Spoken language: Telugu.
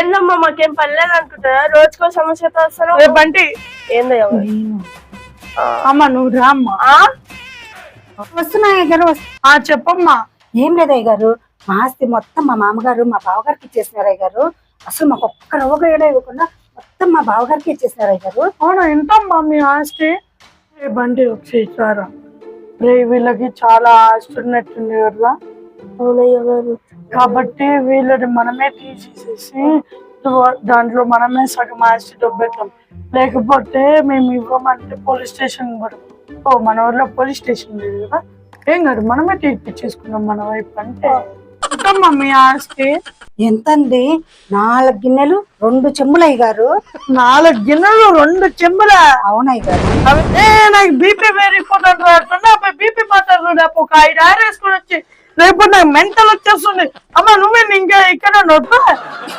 ఏందమ్మా మాకేం పర్లేదు అనుకుంటారా రోజుకో సమస్యతో వస్తారు రే బంటి. ఏందయ్యా అమ్మ నువ్వు రా అమ్మా. ఆ? వస్తున్నాయి గారు ఆ చెప్పమ్మా. ఏం లేదు అయ్య గారు మా ఆస్తి మొత్తం మా మామగారు మా బావగారికి ఇచ్చేసినారు అయ్య గారు అసలు మాకు ఒక్క రవ్వ కూడా ఇవ్వకుండా మొత్తం మా బావగారికి ఇచ్చేసినారు అయ్య గారు అవునా ఎంతమ్మా మీ ఆస్తి. బంటి ఒకసారి ఇచ్చారా? రే వీళ్ళకి చాలా ఆస్తి ఉన్నట్టుంది కదా. అవునయ్య గారు. కాబట్టి వీళ్ళని మనమే తీసేసేసి దాంట్లో మనమే సగం ఆస్తి దొబ్బెట్టాం లేకపోతే మేము ఇవ్వమంటే పోలీస్ స్టేషన్ పడతాం ఓ మన ఊర్లో పోలీస్ స్టేషన్ లేదు కదా? ఏం కాదు మనమే తీర్పిచ్చేసుకున్నాం మన వైపు అంటే. మీ ఆస్తి. ఎంత అండి నాలుగు గిన్నెలు రెండు చెమ్ములు అయ్య గారు. నాలుగు గిన్నెలు రెండు చెంబుల? అవునయ్య గారు. నాకు బీపీ రాకుండా బీపీ మాట్లాడు ఒక ఐదు ఆరు వేసుకొని వచ్చి. రేపు నాకు మెంటల్ వచ్చేస్తుంది. అమ్మ నువ్వే ఇంకా ఇక్కడ నొప్ప